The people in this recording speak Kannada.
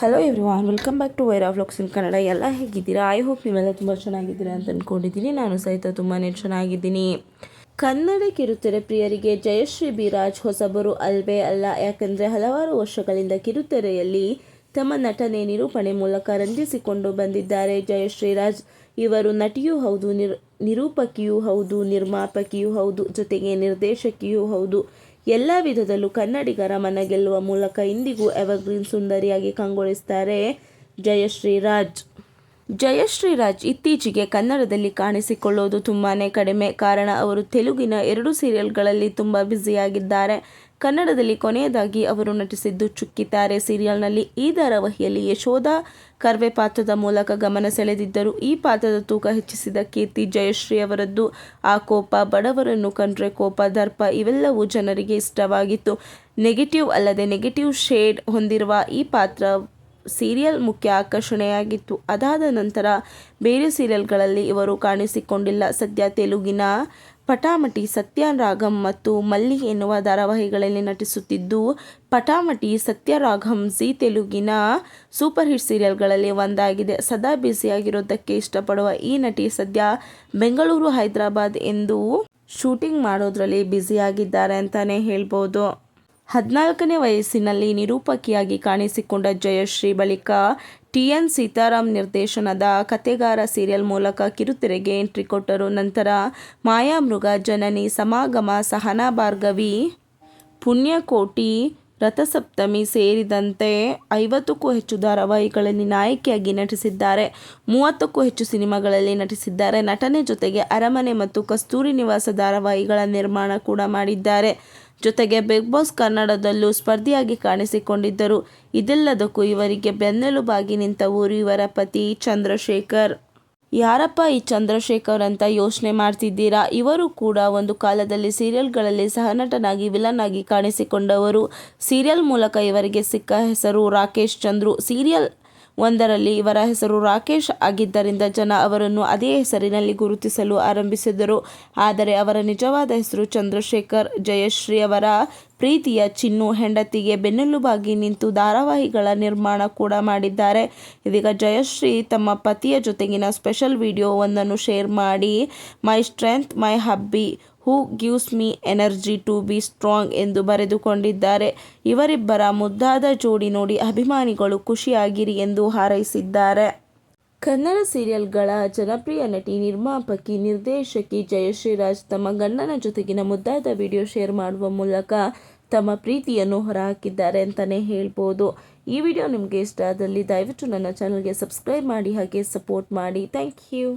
Hello everyone welcome back to wire vlogs in Kannada ಎಲ್ಲ ಹೇಗಿದ್ದೀರಾ? ಐ ಹೋಪ್ ನೀವೆಲ್ಲ ತುಂಬ ಚೆನ್ನಾಗಿದ್ದೀರಾ ಅಂತ ಅಂದ್ಕೊಂಡಿದ್ದೀನಿ ನಾನು ಸಹಿತ ತುಂಬಾ ಚೆನ್ನಾಗಿದ್ದೀನಿ. ಕನ್ನಡ ಕಿರುತೆರೆ ಪ್ರಿಯರಿಗೆ ಜಯಶ್ರೀ ಬಿರಾಜ್, ಹೊಸಬರು ಅಲ್ವೇ ಅಲ್ಲ. ಯಾಕಂದರೆ ಹಲವಾರು ವರ್ಷಗಳಿಂದ ಕಿರುತೆರೆಯಲ್ಲಿ ತಮ್ಮ ನಟನೆ ನಿರೂಪಣೆ ಮೂಲಕ ರಂಜಿಸಿಕೊಂಡು ಬಂದಿದ್ದಾರೆ ಜಯಶ್ರೀರಾಜ್. ಇವರು ನಟಿಯೂ ಹೌದು, ನಿರ್, ನಿರೂಪಕಿಯೂ ಹೌದು, ನಿರ್ಮಾಪಕಿಯೂ ಹೌದು, ಜೊತೆಗೆ ನಿರ್ದೇಶಕಿಯೂ ಹೌದು. ಎಲ್ಲ ವಿಧದಲ್ಲೂ ಕನ್ನಡಿಗರ ಮನ ಗೆಲ್ಲುವ ಮೂಲಕ ಇಂದಿಗೂ ಎವರ್ಗ್ರೀನ್ ಸುಂದರಿಯಾಗಿ ಕಂಗೊಳಿಸ್ತಾರೆ ಜಯಶ್ರೀ ರಾಜ್ ಜಯಶ್ರೀ ಇತ್ತೀಚೆಗೆ ಕನ್ನಡದಲ್ಲಿ ಕಾಣಿಸಿಕೊಳ್ಳೋದು ತುಂಬಾ ಕಡಿಮೆ. ಕಾರಣ, ಅವರು ತೆಲುಗಿನ ಎರಡು ಸೀರಿಯಲ್ಗಳಲ್ಲಿ ತುಂಬ ಬ್ಯುಸಿಯಾಗಿದ್ದಾರೆ. ಕನ್ನಡದಲ್ಲಿ ಕೊನೆಯದಾಗಿ ಅವರು ನಟಿಸಿದ್ದು ಚುಕ್ಕಿತಾರೆ ಸೀರಿಯಲ್ನಲ್ಲಿ. ಈ ಧಾರಾವಾಹಿಯಲ್ಲಿ ಯಶೋಧ ಕರ್ವೆ ಪಾತ್ರದ ಮೂಲಕ ಗಮನ ಸೆಳೆದಿದ್ದರು. ಈ ಪಾತ್ರದ ತೂಕ ಹೆಚ್ಚಿಸಿದ ಕೀರ್ತಿ ಜಯಶ್ರೀ ಅವರದ್ದು. ಆ ಕೋಪ ಬಡವರನ್ನು ಕಂಡ್ರೆ ಕೋಪ, ದರ್ಪ ಇವೆಲ್ಲವೂ ಜನರಿಗೆ ಇಷ್ಟವಾಗಿತ್ತು. ನೆಗೆಟಿವ್ ಅಲ್ಲದೆ ನೆಗೆಟಿವ್ ಶೇಡ್ ಹೊಂದಿರುವ ಈ ಪಾತ್ರ ಸೀರಿಯಲ್ ಮುಖ್ಯ ಆಕರ್ಷಣೆಯಾಗಿತ್ತು. ಅದಾದ ನಂತರ ಬೇರೆ ಸೀರಿಯಲ್ಗಳಲ್ಲಿ ಇವರು ಕಾಣಿಸಿಕೊಂಡಿಲ್ಲ. ಸದ್ಯ ತೆಲುಗಿನ ಪಟಾಮಟಿ ಸತ್ಯರಾಗಂ ಮತ್ತು ಮಲ್ಲಿ ಎನ್ನುವ ಧಾರಾವಾಹಿಗಳಲ್ಲಿ ನಟಿಸುತ್ತಿದ್ದು, ಪಟಾಮಟಿ ಸತ್ಯರಾಘಂ ಜಿ ತೆಲುಗಿನ ಸೂಪರ್ ಹಿಟ್ ಸೀರಿಯಲ್ಗಳಲ್ಲಿ ಒಂದಾಗಿದೆ. ಸದಾ ಬ್ಯುಸಿಯಾಗಿರೋದಕ್ಕೆ ಇಷ್ಟಪಡುವ ಈ ನಟಿ ಸದ್ಯ ಬೆಂಗಳೂರು ಹೈದರಾಬಾದ್ ಎಂದು ಶೂಟಿಂಗ್ ಮಾಡೋದ್ರಲ್ಲಿ ಬ್ಯುಸಿಯಾಗಿದ್ದಾರೆ ಅಂತಲೇ ಹೇಳ್ಬೋದು. ಹದಿನಾಲ್ಕನೇ ವಯಸ್ಸಿನಲ್ಲಿ ನಿರೂಪಕಿಯಾಗಿ ಕಾಣಿಸಿಕೊಂಡ ಜಯಶ್ರೀ ಬಳಿಕ ಟಿ ಎನ್ ಸೀತಾರಾಮ್ ನಿರ್ದೇಶನದ ಕತೆಗಾರ ಸೀರಿಯಲ್ ಮೂಲಕ ಕಿರುತೆರೆಗೆ ಎಂಟ್ರಿ ಕೊಟ್ಟರು. ನಂತರ ಮಾಯಾಮೃಗ, ಜನನಿ, ಸಮಾಗಮ ಸಹನಾ ಭಾರ್ಗವಿ ಪುಣ್ಯಕೋಟಿ, ರಥಸಪ್ತಮಿ ಸೇರಿದಂತೆ ಐವತ್ತಕ್ಕೂ ಹೆಚ್ಚು ಧಾರಾವಾಹಿಗಳಲ್ಲಿ ನಾಯಕಿಯಾಗಿ ನಟಿಸಿದ್ದಾರೆ. ಮೂವತ್ತಕ್ಕೂ ಹೆಚ್ಚು ಸಿನಿಮಾಗಳಲ್ಲಿ ನಟಿಸಿದ್ದಾರೆ. ನಟನೆ ಜೊತೆಗೆ ಅರಮನೆ ಮತ್ತು ಕಸ್ತೂರಿ ನಿವಾಸ ಧಾರಾವಾಹಿಗಳ ನಿರ್ಮಾಣ ಕೂಡ ಮಾಡಿದ್ದಾರೆ. ಜೊತೆಗೆ ಬಿಗ್ ಬಾಸ್ ಕನ್ನಡದಲ್ಲೂ ಸ್ಪರ್ಧಿಯಾಗಿ ಕಾಣಿಸಿಕೊಂಡಿದ್ದರು. ಇದೆಲ್ಲದಕ್ಕೂ ಇವರಿಗೆ ಬೆನ್ನೆಲುಬಾಗಿ ನಿಂತ ಊರು ಇವರ ಪತಿ ಚಂದ್ರಶೇಖರ್. ಯಾರಪ್ಪ ಈ ಚಂದ್ರಶೇಖರ್ ಅಂತ ಯೋಚನೆ ಮಾಡ್ತಿದ್ದೀರಾ? ಇವರು ಕೂಡ ಒಂದು ಕಾಲದಲ್ಲಿ ಸೀರಿಯಲ್ಗಳಲ್ಲಿ ಸಹನಟನಾಗಿ ವಿಲನ್ ಆಗಿ ಕಾಣಿಸಿಕೊಂಡವರು. ಸೀರಿಯಲ್ ಮೂಲಕ ಇವರಿಗೆ ಸಿಕ್ಕ ಹೆಸರು ರಾಕೇಶ್ ಚಂದ್ರು. ಸೀರಿಯಲ್ ಒಂದರಲ್ಲಿ, ಇವರ ಹೆಸರು ರಾಕೇಶ್ ಆಗಿದ್ದರಿಂದ ಜನ ಅವರನ್ನು ಅದೇ ಹೆಸರಿನಲ್ಲಿ ಗುರುತಿಸಲು ಆರಂಭಿಸಿದರು ಆದರೆ ಅವರ ನಿಜವಾದ ಹೆಸರು ಚಂದ್ರಶೇಖರ್ ಜಯಶ್ರೀ ಅವರ ಪ್ರೀತಿಯ ಚಿನ್ನು ಹೆಂಡತಿಗೆ ಬೆನ್ನೆಲುಬಾಗಿ ನಿಂತು ಧಾರಾವಾಹಿಗಳ ನಿರ್ಮಾಣ ಕೂಡ ಮಾಡಿದ್ದಾರೆ. ಇದೀಗ ಜಯಶ್ರೀ ತಮ್ಮ ಪತಿಯ ಜೊತೆಗಿನ ಸ್ಪೆಷಲ್ ವಿಡಿಯೋ ಒಂದನ್ನು ಶೇರ್ ಮಾಡಿ, my strength, my hubby who gives me energy to be strong ಎಂದು ಬರೆದುಕೊಂಡಿದ್ದಾರೆ. ಇವರಿಬ್ಬರ ಮುದ್ದಾದ ಜೋಡಿ ನೋಡಿ ಅಭಿಮಾನಿಗಳು ಖುಷಿಯಾಗಿರಿ ಎಂದು ಹಾರೈಸಿದ್ದಾರೆ. ಕನ್ನಡ ಸೀರಿಯಲ್ಗಳ ಜನಪ್ರಿಯ ನಟಿ ನಿರ್ಮಾಪಕಿ, ನಿರ್ದೇಶಕಿ ಜಯಶ್ರೀರಾಜ್ ತಮ್ಮ ಗಂಡನ ಜೊತೆಗಿನ ಮುದ್ದಾದ ವಿಡಿಯೋ ಶೇರ್ ಮಾಡುವ ಮೂಲಕ ತಮ್ಮ ಪ್ರೀತಿಯನ್ನು ಹೊರಹಾಕಿದ್ದಾರೆ ಅಂತಲೇ ಹೇಳ್ಬೋದು. ಈ ವಿಡಿಯೋ ನಿಮಗೆ ಇಷ್ಟ ಆದಲ್ಲಿ ದಯವಿಟ್ಟು ನನ್ನ ಚಾನಲ್ಗೆ ಸಬ್ಸ್ಕ್ರೈಬ್ ಮಾಡಿ, ಹಾಗೆ ಸಪೋರ್ಟ್ ಮಾಡಿ. Thank you.